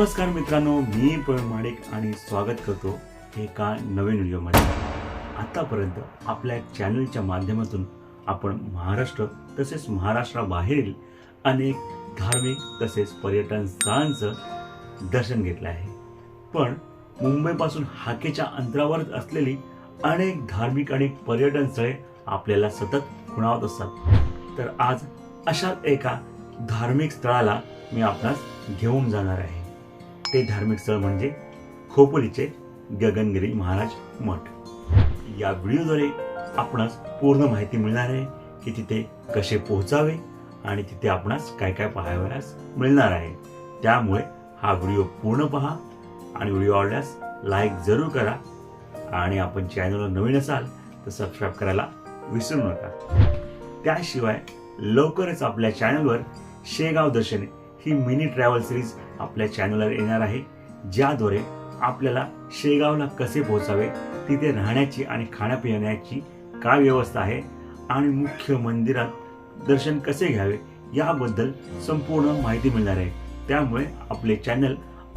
नमस्कार मित्रांनो मी प्रवीण माडिक आणि स्वागत करतो एका नवीन व्हिडिओमध्ये. आतापर्यंत आपल्या चॅनलच्या माध्यमातून आपण महाराष्ट्र तसेच महाराष्ट्राबाहेरील अनेक धार्मिक तसेच पर्यटन स्थळांचं दर्शन घेतलं आहे. पण मुंबईपासून हाकेच्या अंतरावरच असलेली अनेक धार्मिक आणि पर्यटन स्थळे आपल्याला सतत खुणावत असतात. तर आज अशाच एका धार्मिक स्थळाला मी आपणास घेऊन जाणार आहे. ते धार्मिक स्थळ म्हणजे खोपोलीचे गगनगिरी महाराज मठ. या व्हिडिओद्वारे आपणास पूर्ण माहिती मिळणार आहे की तिथे कसे पोहोचावे आणि तिथे आपणास काय काय पाहावयास मिळणार आहे. त्यामुळे हा व्हिडिओ पूर्ण पहा आणि व्हिडिओ आवडल्यास लाईक जरूर करा आणि आपण चॅनलवर नवीन असाल तर सबस्क्राईब करायला विसरू नका. त्याशिवाय लवकरच आपल्या चॅनलवर शेगाव दर्शने ही मिनी ट्रॅव्हल सिरीज आपल्या चॅनलवर येणार आहे ज्याद्वारे आपल्याला शेगावला कसे पोहोचावे तिथे राहण्याची आणि खाण्यापिण्याची काय व्यवस्था आहे आणि मुख्य मंदिरात दर्शन कसे घ्यावे याबद्दल संपूर्ण माहिती मिळणार आहे. त्यामुळे आपले चॅनल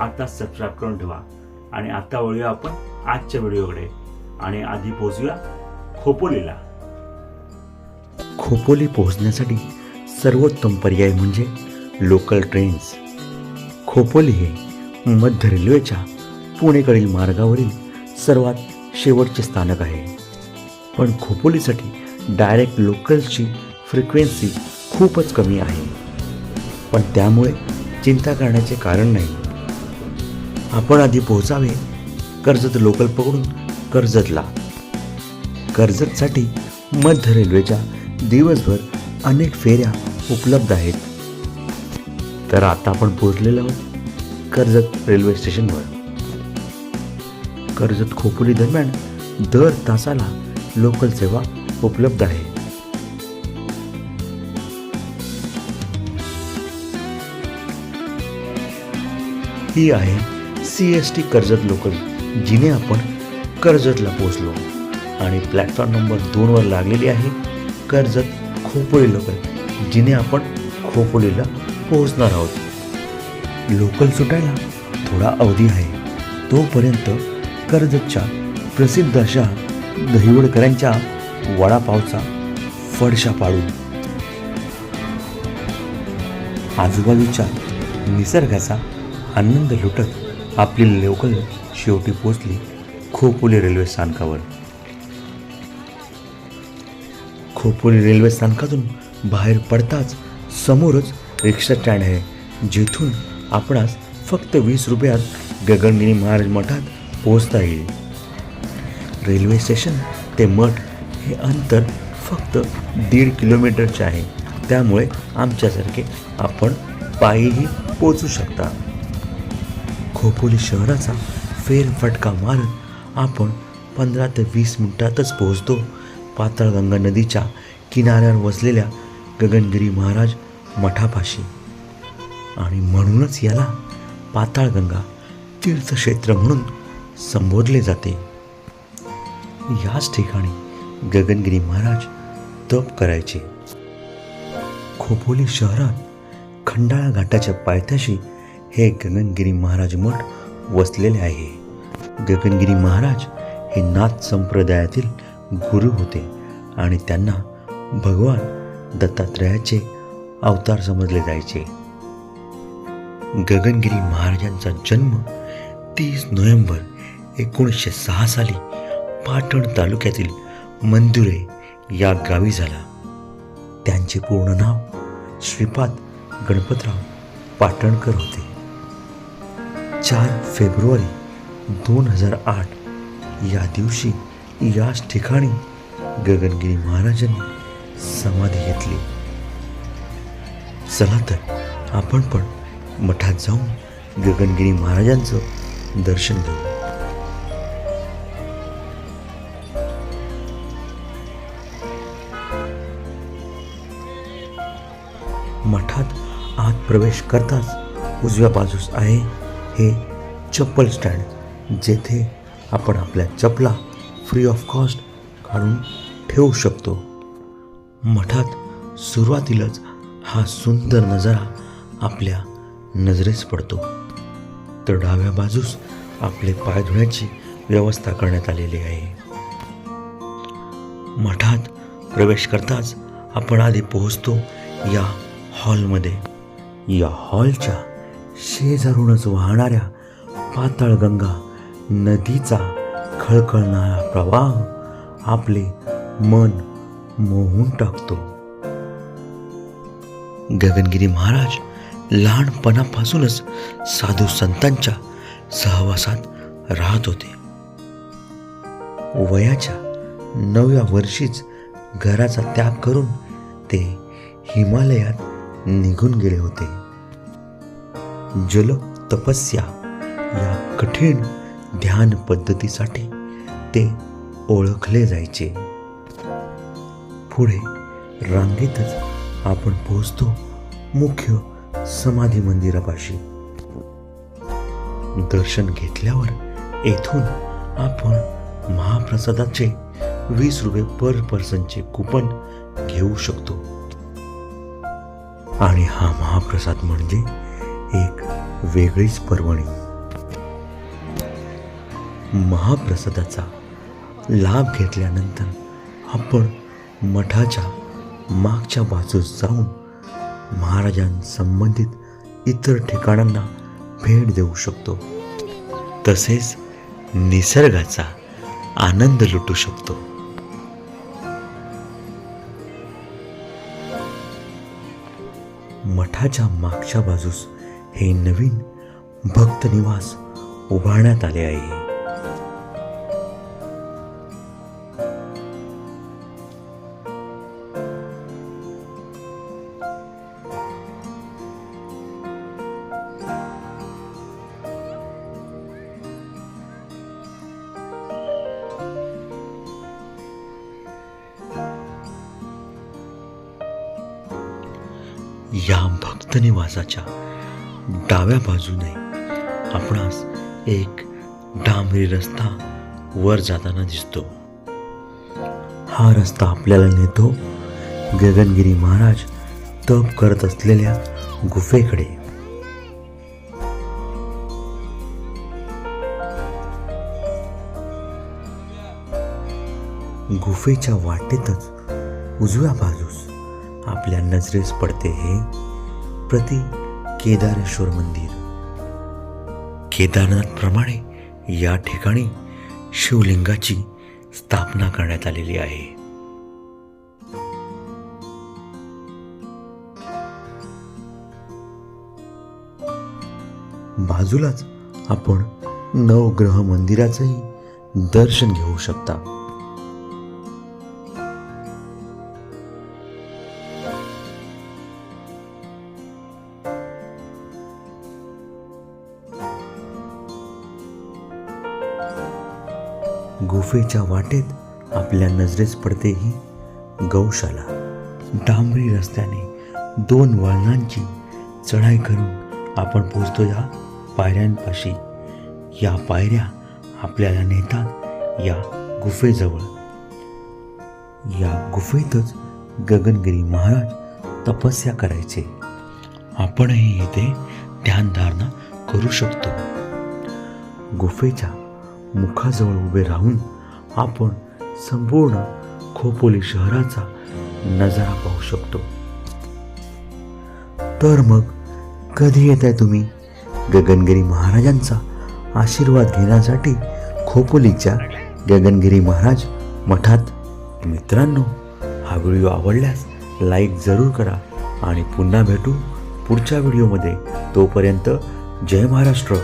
आता सबस्क्राईब करून ठेवा. आणि आता वळूया आपण आजच्या व्हिडिओकडे. आणि आधी पोहोचूया खोपोलीला. खोपोली पोहोचण्यासाठी सर्वोत्तम पर्याय म्हणजे लोकल ट्रेन्स खोपोली हे मध्य रेल्वेच्या पुणेकडील मार्गावरील सर्वात शेवटचे स्थानक आहे. पण खोपोलीसाठी डायरेक्ट लोकल्सची फ्रिक्वेन्सी खूपच कमी आहे. पण त्यामुळे चिंता करण्याचे कारण नाही. आपण आधी पोहोचावे कर्जत लोकल पकडून कर्जतला. कर्जतसाठी मध्य रेल्वेच्या दिवसभर अनेक फेऱ्या उपलब्ध आहेत. तर आता आपण पोहोचलेलो आहोत कर्जत रेल्वे स्टेशनवर. कर्जत खोपोली दरम्यान दर तासाला लोकल सेवा उपलब्ध आहे. ही आहे C S T Karjat local जिने आपण कर्जतला पोहोचलो. आणि प्लॅटफॉर्म नंबर दोनवर लागलेली आहे कर्जत खोपोली लोकल जिने आपण खोपोलीला पोहोचणार आहोत. लोकल सुटायला थोडा अवधी आहे. तोपर्यंत कर्जतच्या प्रसिद्ध अशा दहिवडकरांच्या वडापावचा फडशा पाडू आजूबाजूच्या निसर्गाचा आनंद लुटत आपली लोकल शेवटी पोचली खोपोली रेल्वे स्थानकावर. खोपोली रेल्वे स्थानकातून बाहेर पडताच समोरच रिक्षा स्टँड आहे जिथून आपणास फक्त वीस रुपयात गगनगिरी महाराज मठात पोहोचता येईल. रेल्वे स्टेशन ते मठ हे अंतर फक्त दीड किलोमीटरचे आहे. त्यामुळे आमच्यासारखे आपण पायीही पोचू शकता. खोपोली शहराचा फेरफटका मारत आपण पंधरा ते वीस मिनिटातच पोहोचतो. पाताळगंगा नदीच्या किनाऱ्यावर वसलेल्या गगनगिरी महाराज मठापाशी. आणि म्हणूनच याला पाताळगंगा तीर्थक्षेत्र म्हणून संबोधले जाते. याच ठिकाणी गगनगिरी महाराज तप करायचे. खोपोली शहरात खंडाळा घाटाच्या पायथ्याशी हे गगनगिरी महाराज मठ वसलेले आहे. गगनगिरी महाराज हे नाथ संप्रदायातील गुरु होते आणि त्यांना भगवान दत्तात्रयाचे अवतार समजले जायचे. गगनगिरी महाराजांचा जन्म तीस नोव्हेंबर एकोणीसशे सहा साली पाटण तालुक्यातील मंदुरे या गावी झाला. त्यांचे पूर्ण नाव श्रीपाद गणपतराव पाटणकर होते. चार फेब्रुवारी दोन हजार आठ या दिवशी याच ठिकाणी गगनगिरी महाराजांनी समाधी घेतली. चला तर आपण पण मठात जाऊन गगनगिरी महाराजांचं दर्शन घेऊ. मठात आत प्रवेश करताच उजव्या बाजूस आहे हे चप्पल स्टँड जेथे आपण आपल्या चपला फ्री ऑफ कॉस्ट काढून ठेवू शकतो. मठात सुरुवातीलाच हा सुंदर नजारा आपल्या नजरेस पडतो. तर डाव्या बाजूस आपले पाय धुण्याची व्यवस्था करण्यात आलेली आहे. मठात प्रवेश करताच आपण आधी पोहोचतो या हॉलमध्ये. या हॉलच्या शेजारूनच वाहणाऱ्या पाताळगंगा नदीचा खळखळणारा प्रवाह आपले मन मोहून टाकतो. गगनगिरी महाराज लहानपणापासूनच साधू संतांच्या सहवासात राहत होते. वयाच्या नवव्या वर्षीच घराचा त्याग करून ते हिमालयात निघून गेले होते. जल तपस्या या कठीण ध्यान पद्धतीसाठी ते ओळखले जायचे. पुढे रांगेतच आपण पोहोचतो मुख्य समाधी मंदिरापाशी. दर्शन घेतल्यावर येथून आपण महाप्रसादाचे वीस रुपये पर पर्सनचे कुपन घेऊ शकतो. आणि हा महाप्रसाद म्हणजे एक वेगळीच पर्वणी. महाप्रसादाचा लाभ घेतल्यानंतर आपण मठाच्या मागच्या बाजूस जाऊन महाराजांसंबंधित इतर ठिकाणांना भेट देऊ शकतो. तसेच निसर्गाचा आनंद लुटू शकतो. मठाच्या मागच्या बाजूस हे नवीन भक्त निवास उभारण्यात आले आहे. या भक्त निवासाच्या डाव्या बाजूने आपणास एक डांबरी रस्ता वर जाताना दिसतो. हा रस्ता आपल्याला नेतो. गगनगिरी महाराज तप करत असलेल्या गुफेकडे. गुफेच्या वाटेतच उजव्या बाजू आपल्या नजरेस पडते हे प्रति केदारेश्वर मंदिर. केदारनाथ प्रमाणे या ठिकाणी शिवलिंगाची स्थापना करण्यात आलेली आहे. बाजूलाच आपण नवग्रह मंदिराचंही दर्शन घेऊ शकता. गुफेच्या वाटेत आपल्या नजरेस पडते ही गौशाला. डांबरी रस्त्याने दोन वळणांची चढाई करून आपण पोचतो या पायऱ्यांपाशी. या पायऱ्या आपल्याला नेतात या गुफेजवळ. या गुफेतच गगनगिरी महाराज तपस्या करायचे. आपणही इथे ध्यानधारणा करू शकतो. गुफेच्या मुखाजवळ उभे राहून आपण संपूर्ण खोपोली शहराचा नजारा पाहू शकतो. तर मग कधी येत आहे तुम्ही? गगनगिरी महाराजांचा आशीर्वाद घेण्यासाठी खोपोलीच्या गगनगिरी महाराज मठात. मित्रांनो हा व्हिडिओ आवडल्यास लाईक जरूर करा आणि पुन्हा भेटू पुढच्या व्हिडिओमध्ये. तोपर्यंत जय महाराष्ट्र.